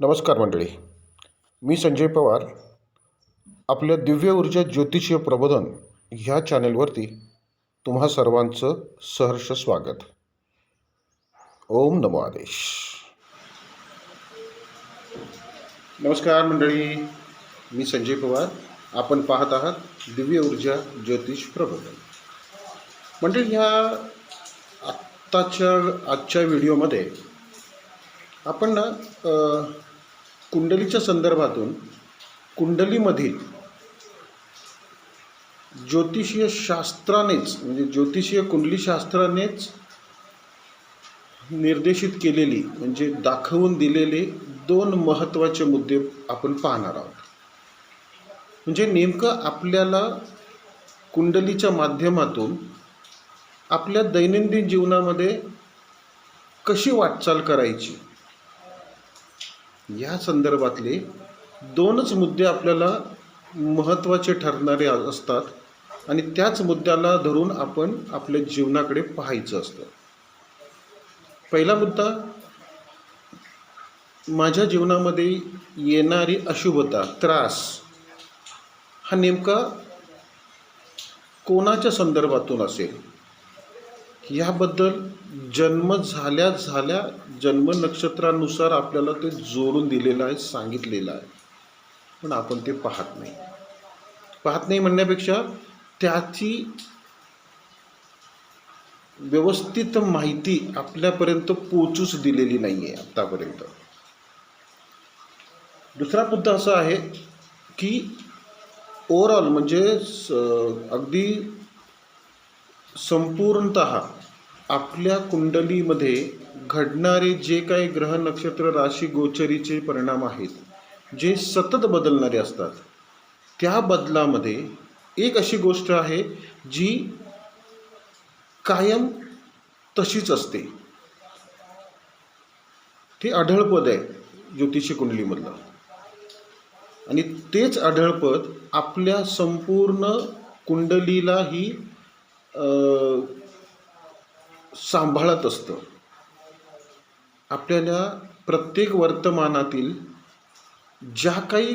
नमस्कार मंडळी. मी संजय पवार. आपल्या दिव्य ऊर्जा ज्योतिषीय प्रबोधन ह्या चॅनेलवरती तुम्हा सर्वांचं सहर्ष स्वागत. ओम नमो आदेश. नमस्कार मंडळी. मी संजय पवार. आपण पाहत आहात दिव्य ऊर्जा ज्योतिष प्रबोधन. मंडळी ह्या आत्ताच्या आजच्या व्हिडिओमध्ये आपण ना कुंडलीच्या संदर्भातून कुंडलीमधील ज्योतिषीय शास्त्रानेच म्हणजे ज्योतिषीय कुंडलीशास्त्रानेच निर्देशित केलेली म्हणजे दाखवून दिलेले दोन महत्त्वाचे मुद्दे आपण पाहणार आहोत. म्हणजे नेमकं आपल्याला कुंडलीच्या माध्यमातून आपल्या दैनंदिन जीवनामध्ये कशी वाटचाल करायची? या संदर्भातले दोनच मुद्दे आपल्याला महत्त्वाचे ठरणारे असतात आणि त्याच मुद्द्याला धरून आपण आपल्या जीवनाकडे पाहायचं असतं. पहिला मुद्दा माझ्या जीवनामध्ये येणारी अशुभता त्रास हा नेमका कोणाच्या संदर्भातून असेल? याबद्दल जन्म झाल्या झाल्या जन्म नक्षत्रानुसार आपल्याला ते जोडून दिलेलं आहे सांगितलेलं आहे. पण आपण ते पाहत नाही. पाहत नाही म्हणण्यापेक्षा त्याची व्यवस्थित माहिती आपल्यापर्यंत पोचूच दिलेली नाही आहे आत्तापर्यंत दुसरा मुद्दा असा आहे की ओवरऑल म्हणजे अगदी संपूर्णत आपल्या कुंडलीमध्ये घडणारे जे काही ग्रह नक्षत्र राशी गोचरीचे परिणाम आहेत जे सतत बदलणारे असतात त्या बदलामध्ये एक अशी गोष्ट आहे जी कायम तशीच असते. ते आढळपद आहे ज्योतिषी कुंडलीमधलं. आणि तेच आढळपद आपल्या संपूर्ण कुंडलीलाही ही सांभाळत असतं. आपल्याला प्रत्येक वर्तमानातील ज्या काही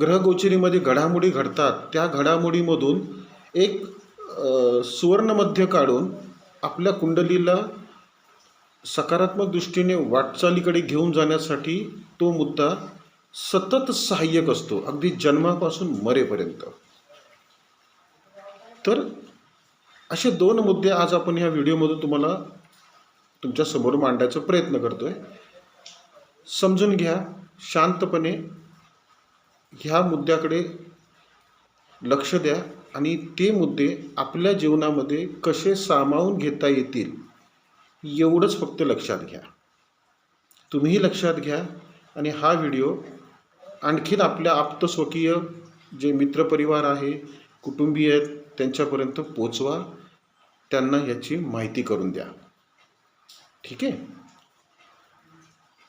ग्रहगोचरीमध्ये घडामोडी घडतात त्या घडामोडीमधून एक सुवर्णमध्य काढून आपल्या कुंडलीला सकारात्मक दृष्टीने वाटचालीकडे घेऊन जाण्यासाठी तो मुद्दा सतत सहाय्यक असतो. अगदी जन्मापासून मरेपर्यंत. तर असे दोन मुद्दे आज आपण ह्या व्हिडिओमधून तुम्हाला तुमच्यासमोर मांडायचा प्रयत्न करतोय. समजून घ्या शांतपणे ह्या मुद्द्याकडे लक्ष द्या आणि ते मुद्दे आपल्या जीवनामध्ये कसे सामावून घेता येतील एवढंच फक्त लक्षात घ्या. तुम्हीही लक्षात घ्या आणि हा व्हिडिओ आणखीन आपल्या आप्तस्वकीय जे मित्रपरिवार आहे कुटुंबीय आहेत त्यांच्यापर्यंत पोचवा. त्यांना याची माहिती करून द्या. ठीक आहे?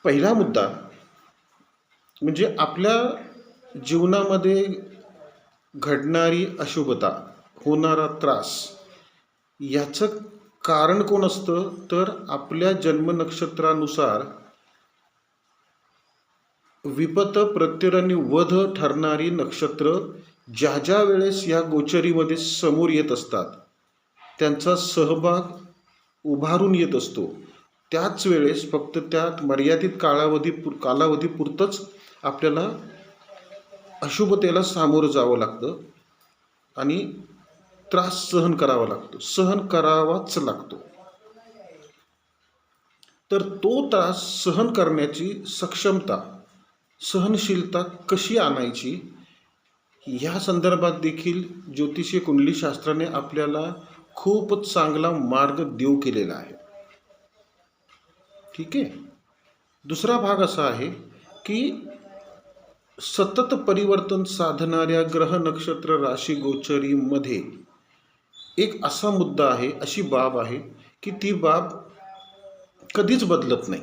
पहिला मुद्दा म्हणजे आपल्या जीवनामध्ये घडणारी अशुभता होणारा त्रास याचं कारण कोण असतं? तर आपल्या जन्मनक्षत्रानुसार विपत प्रत्यय आणि वध ठरणारी नक्षत्र ज्या ज्या वेळेस या गोचरीमध्ये समोर येत असतात त्यांचा सहभाग उभारून येत असतो. त्याच वेळेस फक्त त्या मर्यादित कालावधी कालावधीपुरतंच आपल्याला अशुभतेला सामोरं जावं लागतं आणि त्रास सहन करावा लागतो. सहन करावाच लागतो. तर तो त्रास सहन करण्याची सक्षमता सहनशीलता कशी आणायची? ह्या संदर्भात देखील ज्योतिषीय कुंडलीशास्त्राने आपल्याला खूप चांगला मार्ग देऊ केलेला आहे. ठीक आहे? दुसरा भाग असा आहे की सतत परिवर्तन साधणाऱ्या ग्रह नक्षत्र राशी गोचरीमध्ये एक असा मुद्दा आहे अशी बाब आहे की ती बाब कधीच बदलत नाही.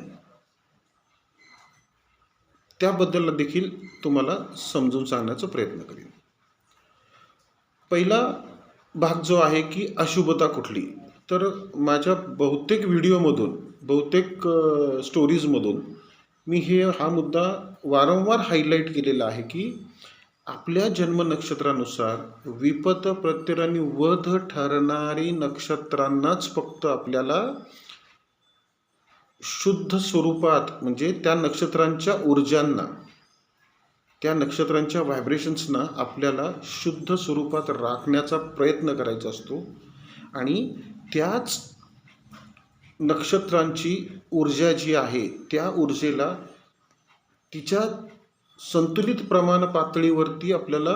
त्याबद्दल देखील तुम्हाला समजून सांगण्याचा प्रयत्न करेन. पहिला भाग जो आहे की अशुभता कुठली? तर माझ्या बहुतेक व्हिडिओमधून बहुतेक स्टोरीजमधून मी हे हा मुद्दा वारंवार हायलाईट केलेला आहे की आपल्या जन्म नक्षत्रानुसार विपत प्रत्यय आणि वध ठरणारी नक्षत्रांनाच फक्त आपल्याला शुद्ध स्वरूपात म्हणजे त्या नक्षत्रांच्या ऊर्जांना त्या नक्षत्रांच्या व्हायब्रेशन्सना आपल्याला शुद्ध स्वरूपात राखण्याचा प्रयत्न करायचा असतो. आणि त्याच नक्षत्रांची ऊर्जा जी आहे त्या ऊर्जेला तिच्या संतुलित प्रमाण पातळीवरती आपल्याला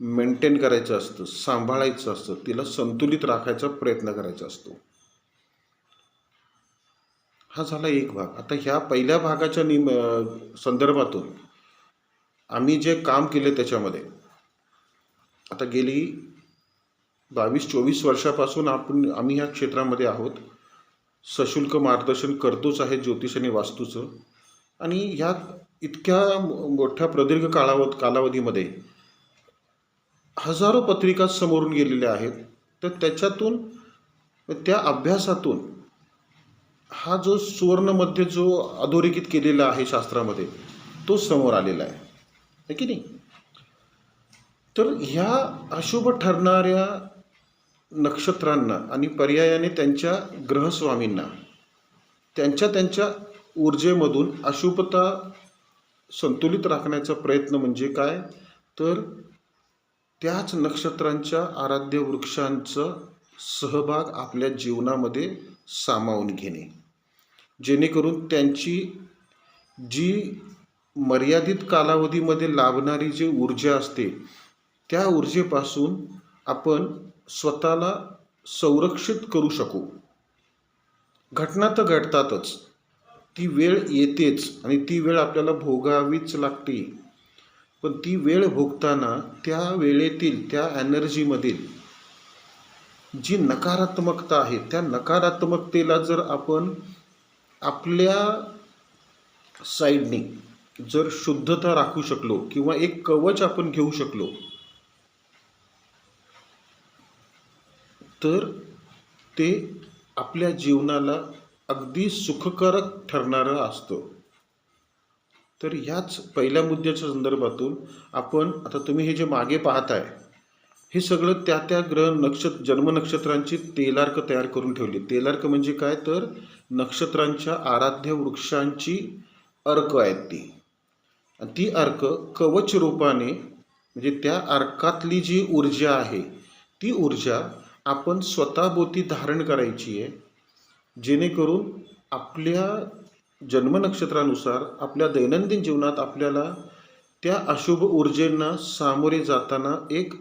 मेंटेन करायचं असतं सांभाळायचं असतं तिला संतुलित राखायचा प्रयत्न करायचा असतो. हा झाला एक भाग. आता ह्या पहिल्या भागाच्या निम संदर्भातून आम्ही जे काम केले त्याच्यामध्ये आता गेली बावीस चोवीस वर्षापासून आपण आम्ही ह्या क्षेत्रामध्ये आहोत. सशुल्क मार्गदर्शन करतोच आहे ज्योतिष आणि वास्तूचं. आणि ह्या इतक्या मोठ्या प्रदीर्घ कालाव कालावधीमध्ये हजारो पत्रिका समोरून गेलेल्या आहेत. तर त्याच्यातून त्या अभ्यासातून हा जो सुवर्णमध्ये जो अधोरेखित केलेला आहे शास्त्रामध्ये तो समोर आलेला आहे. आहे की नाही? तर ह्या अशुभ ठरणाऱ्या नक्षत्रांना आणि पर्यायाने त्यांच्या ग्रहस्वामींना त्यांच्या त्यांच्या ऊर्जेमधून अशुभता संतुलित राखण्याचा प्रयत्न म्हणजे काय? तर त्याच नक्षत्रांच्या आराध्य वृक्षांचा सहभाग आपल्या जीवनामध्ये सामावून घेणे. जेणेकरून त्यांची जी मर्यादित कालावधीमध्ये लाभणारी जी ऊर्जा असते त्या ऊर्जेपासून आपण स्वतःला संरक्षित करू शकू. घटना तर घडतातच. ती वेळ येतेच आणि ती वेळ आपल्याला भोगावीच लागते. पण ती वेळ भोगताना त्या वेळेतील त्या एनर्जीमधील जी नकारात्मकता आहे त्या नकारात्मकतेला जर आपण आपल्या साईडने जर शुद्धता राखू शकलो किंवा एक कवच आपण घेऊ शकलो तर ते आपल्या जीवनाला अगदी सुखकारक ठरणारं असतं. तर ह्याच पहिल्या मुद्द्याच्या संदर्भातून आपण आता तुम्ही हे जे मागे पाहताय हे सगळं त्या त्या ग्रह नक्षत्र जन्म नक्षत्रांची तेलार्क तयार करून ठेवली. तेलार्क म्हणजे काय? तर नक्षत्रांच्या आराध्य वृक्षांची अर्क आहेत ती. ती अर्क कवच रूपाने म्हणजे त्या अर्कातली जी ऊर्जा आहे ती ऊर्जा आपण स्वतःभोवती धारण करायची आहे. जेणेकरून आपल्या जन्मनक्षत्रानुसार आपल्या दैनंदिन जीवनात आपल्याला त्या अशुभ ऊर्जेंना सामोरे जाताना एक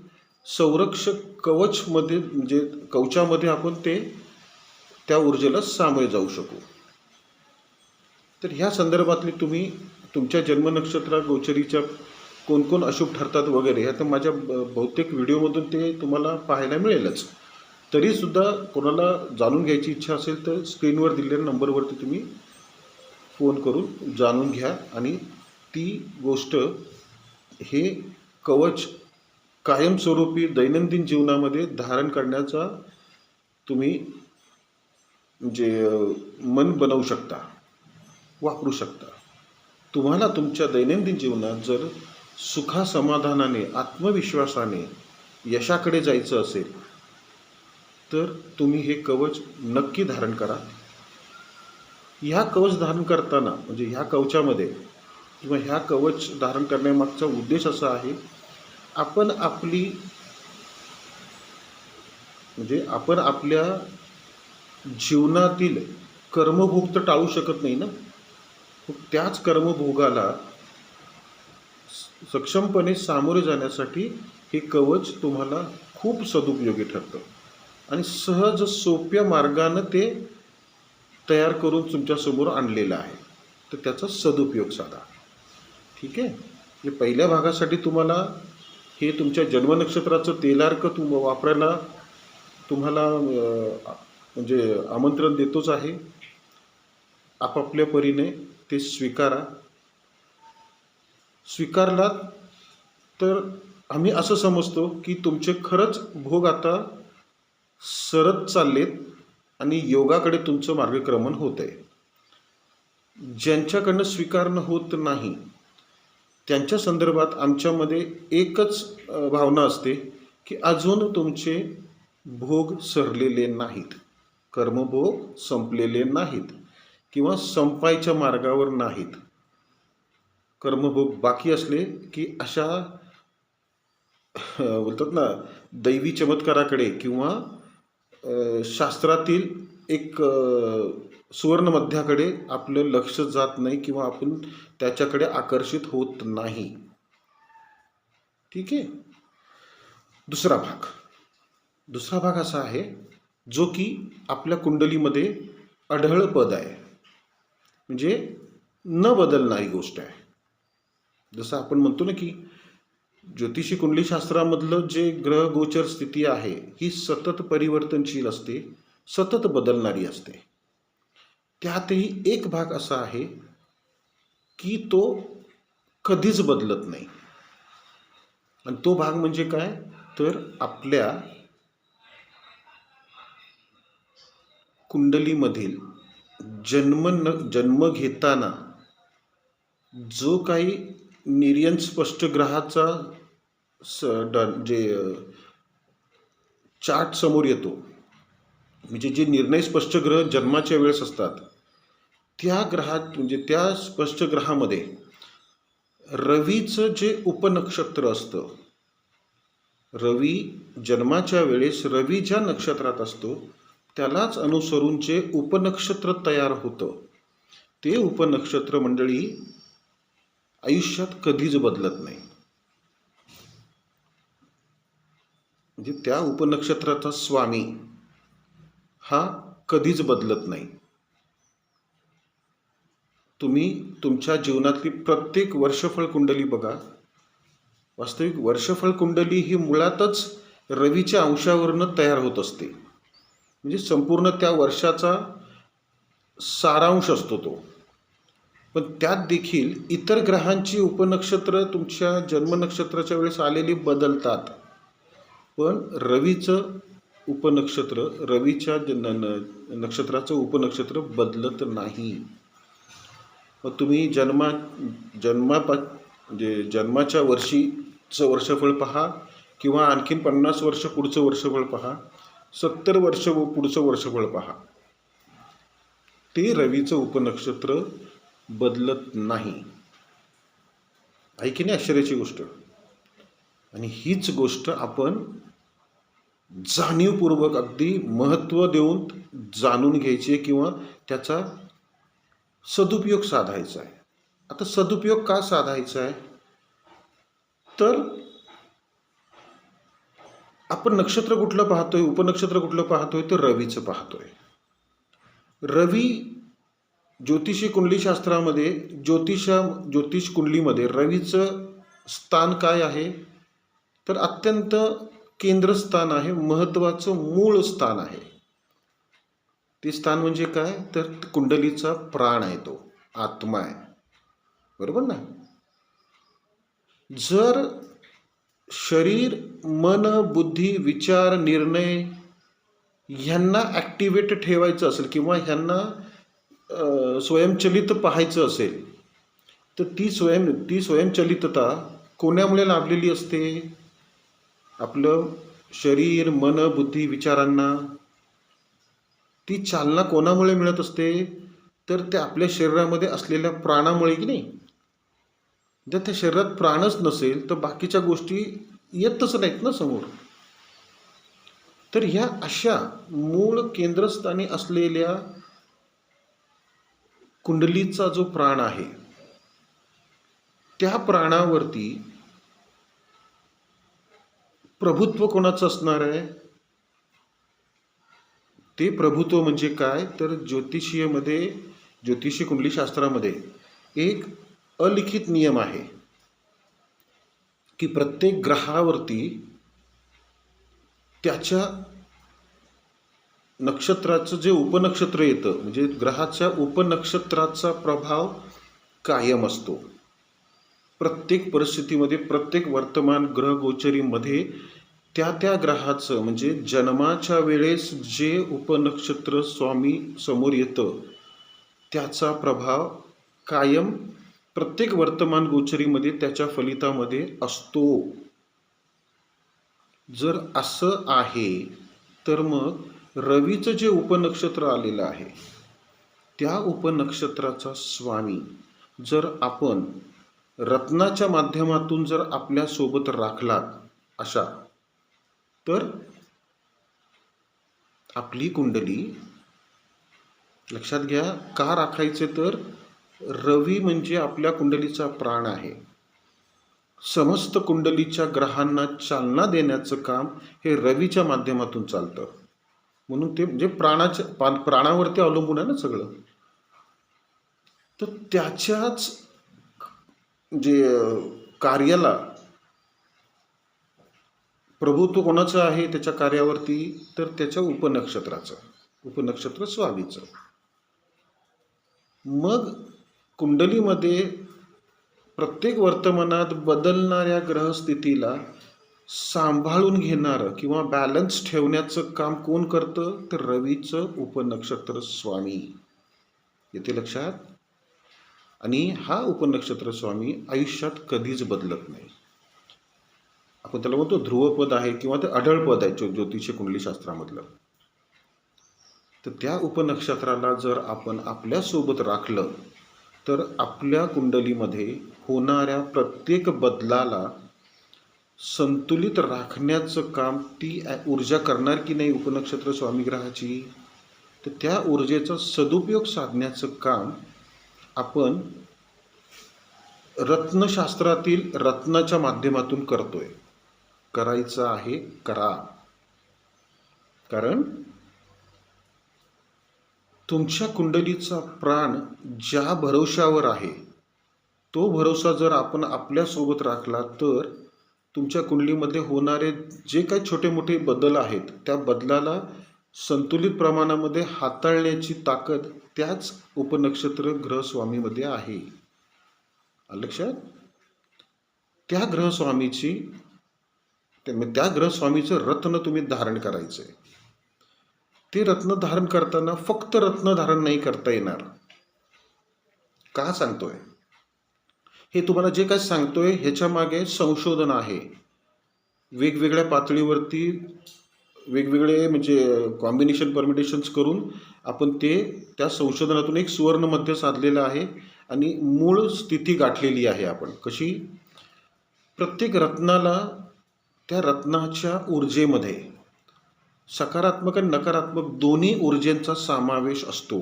संरक्षक कवचमध्ये म्हणजे कवचामध्ये आपण ते त्या ऊर्जेला सामोरे जाऊ शकू. तर ह्या संदर्भातली तुम्ही तुमच्या जन्मनक्षत्र गोचरीच्या कोण कोण अशुभ ठरतात वगैरे ह्या तर माझ्या ब- बहुतेक व्हिडिओमधून ते तुम्हाला पाहायला मिळेलच. तरीसुद्धा कोणाला जाणून घ्यायची इच्छा असेल तर स्क्रीनवर दिलेल्या नंबरवरती तुम्ही फोन करून जाणून घ्या. आणि ती गोष्ट हे कवच कायमस्वरूपी दैनंदिन जीवनामध्ये धारण करण्याचा तुम्ही जे मन बनवू शकता वापरू शकता. तुम्हाला तुमच्या दैनंदिन जीवनात जर सुखासमाधानाने आत्मविश्वासाने यशाकडे जायचं असेल तर तुम्ही हे कवच नक्की धारण करा. ह्या कवच धारण करताना म्हणजे ह्या कवचामध्ये किंवा ह्या कवच धारण करण्यामागचा उद्देश असा आहे आपण आपली म्हणजे आपण आपल्या जीवनातील कर्मभुक्त टाळू शकत नाही ना? त्याच कर्मभोगाला स- सक्षमपणे सामोरे जाण्यासाठी हे कवच तुम्हाला खूप सदुपयोगी ठरतं. आणि सहज सोप्या मार्गानं ते तयार करून तुमच्यासमोर आणलेलं आहे. तर त्याचा सदुपयोग साधा. ठीक आहे? म्हणजे पहिल्या भागासाठी तुम्हाला हे तुमच्या जन्मनक्षत्राचं तेलार्क तुम वापरायला तुम्हाला म्हणजे आमंत्रण देतोच आहे. आपापल्या परीने ते स्वीकारा. स्वीकारलात तर आम्ही असं समजतो की तुमचे खरंच भोग आता सरत चाललेत आणि योगाकडे तुमचं मार्गक्रमण होत आहे ज्यांच्याकडनं स्वीकारणं होत नाही त्यांच्या संदर्भात आमच्यामध्ये एकच भावना असते की अजून तुमचे भोग सरलेले नाहीत. कर्मभोग संपलेले नाहीत. किंवा संपायच्या मार्गावर नाहीत. कर्मभोग बाकी असले की अशा बोलतात ना दैवी चमत्काराकडे किंवा शास्त्रातील एक सुवर्णमध्याकडे सुवर्ण मध्याकडे आपलं लक्ष जात नाही किंवा आपण त्याच्याकडे आकर्षित होत नाही. ठीक आहे? दुसरा भाग. दुसरा भाग असा आहे जो की आपल्या कुंडलीमध्ये अढळ पद आहे. म्हणजे न बदलणारी गोष्ट आहे. जसं आपण म्हणतो ना की ज्योतिषी कुंडली शास्त्रामधलं जे ग्रह गोचर स्थिती आहे ही सतत परिवर्तनशील असते सतत बदलणारी असते. त्यातही एक भाग असा आहे की तो कधीच बदलत नाही. आणि तो भाग म्हणजे काय? तर आपल्या कुंडलीमधील जन्म न जन्म घेताना जो काही निर्यन स्पष्ट ग्रहाचा स ड जे चार्ट समोर येतो म्हणजे जे निर्णय स्पष्ट ग्रह जन्माच्या वेळेस असतात त्या ग्रहात म्हणजे त्या स्पष्ट ग्रहामध्ये रवीचं जे उपनक्षत्र असतं रवी जन्माच्या वेळेस रवी ज्या नक्षत्रात असतो त्यालाच अनुसरून जे उपनक्षत्र तयार होतं ते उपनक्षत्र मंडळी आयुष्यात कधीच बदलत नाही. म्हणजे त्या उपनक्षत्राचा स्वामी हा कधीच बदलत नाही. तुम्ही तुमच्या जीवनातली प्रत्येक वर्षफळ कुंडली बघा. वास्तविक वर्षफळ कुंडली ही मुळातच रवीच्या अंशावरनं तयार होत असते. म्हणजे संपूर्ण त्या वर्षाचा सारांश असतो तो. पण त्यात देखील इतर ग्रहांची उपनक्षत्र तुमच्या जन्मनक्षत्राच्या वेळेस आलेली बदलतात. पण रवीचं उपनक्षत्र रवीच्या न- नक्षत्राचं उपनक्षत्र बदलत नाही. मग तुम्ही जन्मा जन्मापा म्हणजे जन्माच्या वर्षीचं वर्षफळ पहा किंवा आणखीन पन्नास वर्ष पुढचं वर्षफळ पहा. सत्तर वर्ष व पुढचं वर्षफळ पहा. ते रवीचं उपनक्षत्र बदलत नाही. आहे की नाही आश्चर्याची गोष्ट? आणि हीच गोष्ट आपण जाणीवपूर्वक अगदी महत्त्व देऊन जाणून घ्यायची आहे किंवा त्याचा सदुपयोग साधायचा आहे. आता सदुपयोग का साधायचा आहे? तर आपण नक्षत्र कुठलं पाहतोय उपनक्षत्र कुठलं पाहतोय तर रवीचं पाहतोय. रवी ज्योतिषी कुंडलीशास्त्रामध्ये ज्योतिषा ज्योतिष कुंडलीमध्ये रवीचं स्थान काय आहे? तर अत्यंत केंद्रस्थान आहे महत्त्वाचं मूळ स्थान आहे. ते स्थान म्हणजे काय? तर कुंडलीचा प्राण आहे तो आत्मा आहे. बरोबर ना? जर शरीर मन बुद्धी विचार निर्णय ह्यांना ॲक्टिवेट ठेवायचं असेल किंवा ह्यांना स्वयंचलित पाहायचं असेल तर ती स्वयं ती स्वयंचलितता कोणामुळे लाभलेली असते? आपलं शरीर मन बुद्धी विचारांना ती चालना कोणामुळे मिळत असते? तर ते आपल्या शरीरामध्ये असलेल्या प्राणामुळे की नाही? जर त्या शरीरात प्राणच नसेल तर बाकीच्या गोष्टी येतच नाहीत ना समोर. तर ह्या अशा मूळ केंद्रस्थानी असलेल्या कुंडलीचा जो प्राण आहे त्या प्राणावरती प्रभुत्व कोणाचं असणार आहे? ते प्रभुत्व म्हणजे काय? तर ज्योतिषीयमध्ये ज्योतिषी कुंडली शास्त्रामध्ये एक अलिखित नियम आहे. की प्रत्येक ग्रहावरती त्याच्या नक्षत्राचं जे उपनक्षत्र येतं म्हणजे ग्रहाच्या उपनक्षत्राचा प्रभाव कायम असतो. प्रत्येक परिस्थितीमध्ये प्रत्येक वर्तमान ग्रहगोचरीमध्ये त्या त्या ग्रहाचं म्हणजे जन्माच्या वेळेस जे उपनक्षत्र स्वामी समोर येतं त्याचा प्रभाव कायम प्रत्येक वर्तमान गोचरीमध्ये त्याच्या फलितामध्ये असतो. जर असं आहे तर मग रवीचं जे उपनक्षत्र आलेलं आहे त्या उपनक्षत्राचा स्वामी जर आपण रत्नाच्या माध्यमातून जर आपल्यासोबत राखलात अशा तर आपली कुंडली लक्षात घ्या का राखायचे तर रवी म्हणजे आपल्या कुंडलीचा प्राण आहे. समस्त कुंडलीच्या ग्रहांना चालना देण्याचं काम हे रवीच्या माध्यमातून चालतं. म्हणून ते म्हणजे प्राणाच्या प्राणावरती अवलंबून आहे ना सगळं. तर त्याच्याच जे कार्याला प्रभुत्व कोणाचं आहे त्याच्या कार्यावरती? तर त्याच्या उपनक्षत्राचं. उपनक्षत्र स्वामीचं. मग कुंडलीमध्ये प्रत्येक वर्तमानात बदलणाऱ्या ग्रहस्थितीला सांभाळून घेणारं किंवा बॅलन्स ठेवण्याचं काम कोण करतं? तर रवीचं उपनक्षत्र स्वामी. येते लक्षात? आणि हा उपनक्षत्र स्वामी आयुष्यात कधीच बदलत नाही. आपण त्याला म्हणतो ध्रुवपद आहे किंवा ते अढळपद आहे ज्यो ज्योतिष कुंडलीशास्त्रामधलं. तर त्या उपनक्षत्राला जर आपण आपल्यासोबत राखलं तर आपल्या कुंडलीमध्ये होणाऱ्या प्रत्येक बदलाला संतुलित राखण्याचं काम ती ऊर्जा करणार की नाही उपनक्षत्र स्वामीग्रहाची? तर त्या ऊर्जेचा सदुपयोग साधण्याचं काम आपण रत्नशास्त्रातील रत्नाच्या माध्यमातून करतोय. करायचं आहे करा. कारण तुमच्या कुंडलीचा प्राण ज्या भरोशावर आहे तो भरोसा जर आपण आपल्यासोबत राखला तर तुमच्या कुंडलीमध्ये होणारे जे काही छोटे मोठे बदल आहेत त्या बदलाला संतुलित प्रमाणामध्ये हाताळण्याची ताकद त्याच उपनक्षत्र ग्रहस्वामीमध्ये आहे. लक्षात? त्या ग्रहस्वामीची त्या त्या ग्रहस्वामीचं रत्न तुम्ही धारण करायचं आहे ते रत्न धारण करताना फक्त रत्न धारण नाही करता येणार. का सांगतोय? हे तुम्हाला जे काय सांगतोय ह्याच्या मागे संशोधन आहे. वेगवेगळ्या पातळीवरती वेगवेगळे म्हणजे कॉम्बिनेशन परमिटेशन्स करून आपण ते त्या संशोधनातून एक सुवर्णमध्य साधलेलं आहे आणि मूळ स्थिती गाठलेली आहे आपण. कशी? प्रत्येक रत्नाला त्या रत्नाच्या ऊर्जेमध्ये सकारात्मक आणि नकारात्मक दोन्ही ऊर्जेंचा समावेश असतो.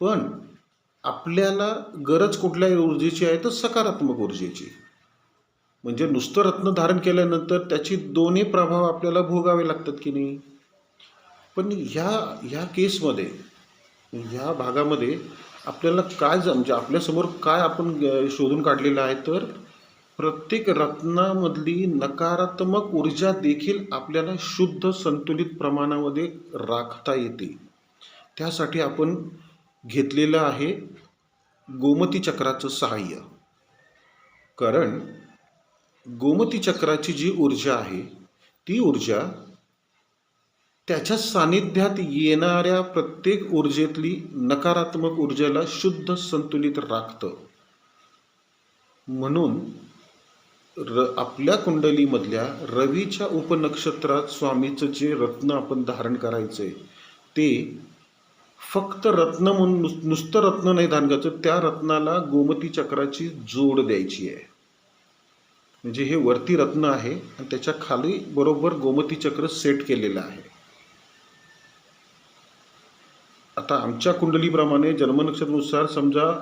पण आपल्याला गरज कुठल्या ऊर्जेची आहे तर सकारात्मक ऊर्जेची. म्हणजे नुसतं रत्न धारण केल्यानंतर त्याची दोन्ही प्रभाव आपल्याला भोगावे लागतात की नाही? पण ह्या ह्या केसमध्ये ह्या भागामध्ये आपल्याला काय म्हणजे आपल्यासमोर काय आपण शोधून काढलेलं आहे तर प्रत्येक रत्नामधली नकारात्मक ऊर्जा देखील आपल्याला शुद्ध संतुलित प्रमाणामध्ये राखता येते. त्यासाठी आपण घेतलेलं आहे गोमती चक्राचं सहाय्य. कारण गोमती चक्राची जी ऊर्जा आहे ती ऊर्जा त्याच्या सानिध्यात येणाऱ्या प्रत्येक ऊर्जेतली नकारात्मक ऊर्जेला शुद्ध संतुलित राखतं. म्हणून र आपल्या कुंडलीमधल्या रवीच्या उपनक्षत्रात स्वामीचं जे रत्न आपण धारण करायचं आहे ते फक्त रत्न म्हणून नुसतं रत्न नाही धारण करायचं त्या रत्नाला गोमती चक्राची जोड द्यायची आहे. म्हणजे हे वरती रत्न आहे आणि त्याच्याखाली बरोबर गोमती चक्र सेट केलेलं आहे. आता आमच्या कुंडलीप्रमाणे जन्मनक्षत्रानुसार समजा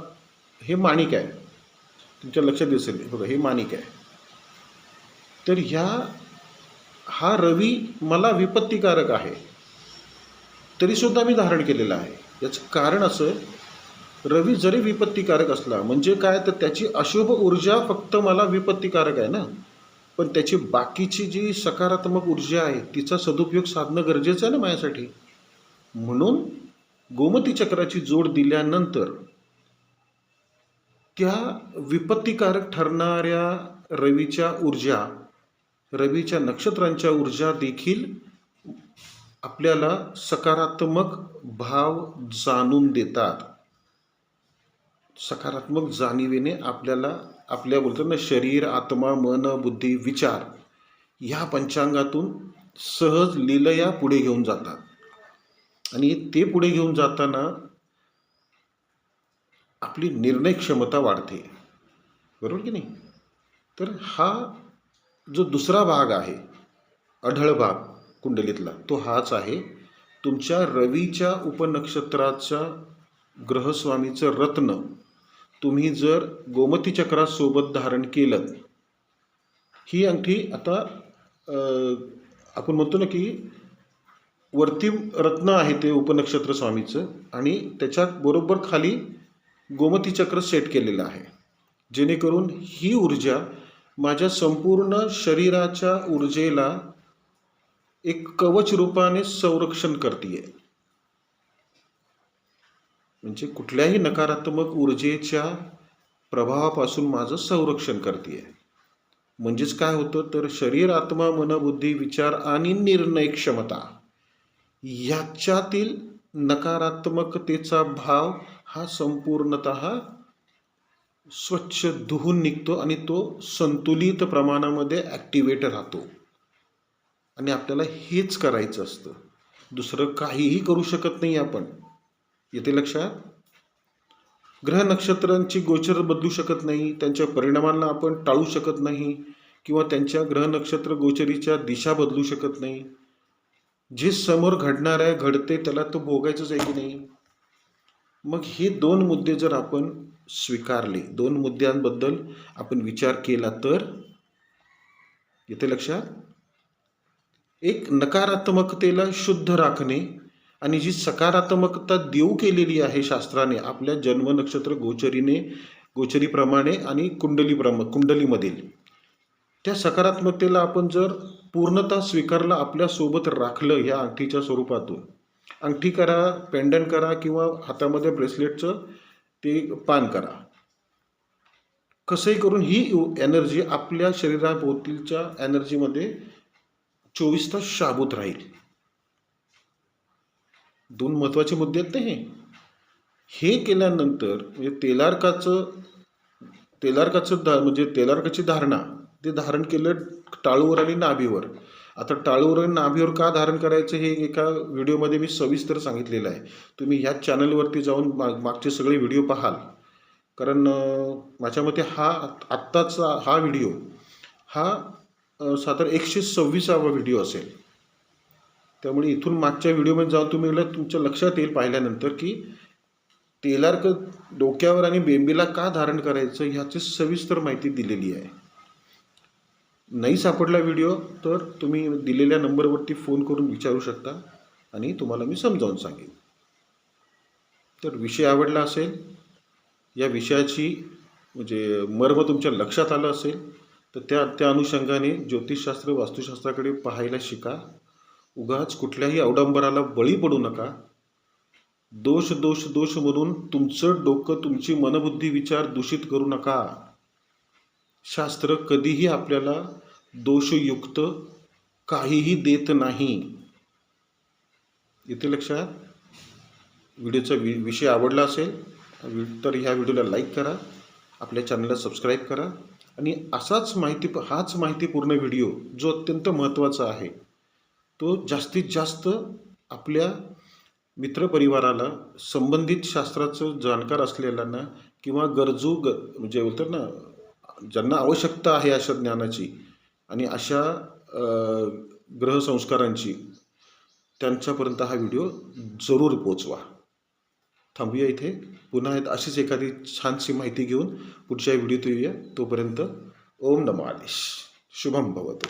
हे माणिक आहे. तुमच्या लक्षात दिसेल बघा हे माणिक आहे. तर ह्या हा रवी मला विपत्तिकारक आहे. तरीसुद्धा मी धारण केलेला आहे. याचं कारण असं रवी जरी विपत्तिकारक असला म्हणजे काय? तर त्याची अशुभ ऊर्जा फक्त मला विपत्तिकारक आहे ना? पण त्याची बाकीची जी सकारात्मक ऊर्जा आहे तिचा सदुपयोग साधणं गरजेचं आहे ना माझ्यासाठी? म्हणून गोमती चक्राची जोड दिल्यानंतर त्या विपत्तिकारक ठरणाऱ्या रवीच्या ऊर्जा रवीच्या नक्षत्रांच्या ऊर्जा देखील आपल्याला सकारात्मक भाव जाणून देतात. सकारात्मक जाणीवेने आपल्याला आपल्या बोलतात ना शरीर आत्मा मन बुद्धी विचार ह्या पंचांगातून सहज लीलया पुढे घेऊन जातात. आणि ते पुढे घेऊन जाताना आपली निर्णय क्षमता वाढते. बरोबर की नाही? तर हा जो दुसरा भाग आहे अढळ भाग कुंडलीतला तो हाच आहे तुमच्या रवीच्या उपनक्षत्राच्या ग्रहस्वामीचं रत्न. तुम्ही जर गोमती चक्रासोबत धारण केलं ही अंगठी आता आपण म्हणतो ना की वरती रत्न आहे ते उपनक्षत्र स्वामीचं आणि त्याच्याबरोबर खाली गोमती चक्र सेट केलेलं आहे. जेणेकरून ही ऊर्जा माझ्या संपूर्ण शरीराच्या ऊर्जेला एक कवच रूपाने संरक्षण करते म्हणजे कुठल्याही नकारात्मक ऊर्जेच्या प्रभावापासून माझं संरक्षण करते म्हणजेच काय होतं तर शरीर आत्मा मनबुद्धी विचार आणि निर्णय क्षमता याच्यातील नकारात्मकतेचा भाव हा संपूर्णत स्वच्छ धुवून निघतो आणि तो संतुलित प्रमाणामध्ये ॲक्टिवेट राहतो. आणि आपल्याला हेच करायचं असतं. दुसरं काहीही करू शकत नाही आपण. येते लक्षात? ग्रह नक्षत्रांची गोचर बदलू शकत नाही त्यांच्या परिणामांना आपण टाळू शकत नाही किंवा त्यांच्या ग्रह नक्षत्र गोचरीच्या दिशा बदलू शकत नाही. जे समोर घडणार आहे घडते त्याला तो भोगायचंच आहे की नाही? मग हे दोन मुद्दे जर आपण स्वीकारले. दोन मुद्द्यांबद्दल आपण विचार केला तर येते लक्षात? एक नकारात्मकतेला शुद्ध राखणे आणि जी सकारात्मकता देऊ केलेली आहे शास्त्राने आपल्या जन्म नक्षत्र गोचरीने गोचरीप्रमाणे आणि कुंडली प्रम कुंडलीमधील. त्या सकारात्मकतेला आपण जर पूर्णतः स्वीकारलं आपल्यासोबत राखलं ह्या अंगठीच्या स्वरूपातून. अंगठी करा पेंडन करा किंवा हातामध्ये ब्रेसलेटचं ते पान करा. कसंही करून ही एनर्जी आपल्या शरीराभोवतीच्या एनर्जीमध्ये चोवीस तास शाबूत राहील. दोन महत्त्वाचे मुद्दे आहेत ना हे. हे केल्यानंतर म्हणजे तेलारकाचं तेलारकाचं धा म्हणजे तेलारकाची धारणा ते धारण केलं टाळूवर आणि नाभीवर. आता टाळूवर आणि नाभीवर का धारण करायचं हे एका व्हिडिओमध्ये मी सविस्तर सांगितलेलं आहे. तुम्ही ह्याच चॅनलवरती जाऊन माग मागचे सगळे व्हिडिओ पाहाल. कारण माझ्या मते हा आत्ताचा हा व्हिडिओ हा साधारण एकशे सव्वीसावा व्हिडिओ असेल. त्यामुळे इथून मागच्या व्हिडिओमध्ये जाऊन तुम्ही तुमच्या लक्षात येईल पाहिल्यानंतर की तेलार्क डोक्यावर आणि बेंबीला का धारण करायचं ह्याची सविस्तर माहिती दिलेली आहे. नाही सापडला व्हिडिओ तर तुम्ही दिलेल्या नंबरवरती फोन करून विचारू शकता आणि तुम्हाला मी समजावून सांगेन. तर विषय आवडला असेल या विषयाची म्हणजे मर्म तुमच्या लक्षात आलं असेल तर त्या त्या अनुषंगाने ज्योतिषशास्त्र वास्तुशास्त्राकडे पाहायला शिका. उगाच कुठल्याही अवडंबराला बळी पडू नका. दोष दोष दोष म्हणून तुमचं डोकं तुमची मनबुद्धी विचार दूषित करू नका. शास्त्र कधीही आपल्याला दोषयुक्त काहीही देत नाही. येते लक्षात? व्हिडिओचा वि विषय आवडला असेल तर ह्या व्हिडिओला लाईक करा आपल्या चॅनलला सबस्क्राईब करा आणि असाच माहिती हाच माहितीपूर्ण व्हिडिओ जो अत्यंत महत्त्वाचा आहे तो जास्तीत जास्त आपल्या मित्रपरिवाराला संबंधित शास्त्राचं जाणकार असलेल्यांना किंवा गरजू ग म्हणजे बोलतात ना ज्यांना आवश्यकता आहे अशा ज्ञानाची आणि अशा ग्रहसंस्कारांची त्यांच्यापर्यंत हा व्हिडिओ जरूर पोचवा थांबूया इथे. पुन्हा एक अशीच एखादी छानशी माहिती घेऊन पुढच्या व्हिडिओत येऊया. तोपर्यंत ओम नमो आदेश. शुभम भवतो.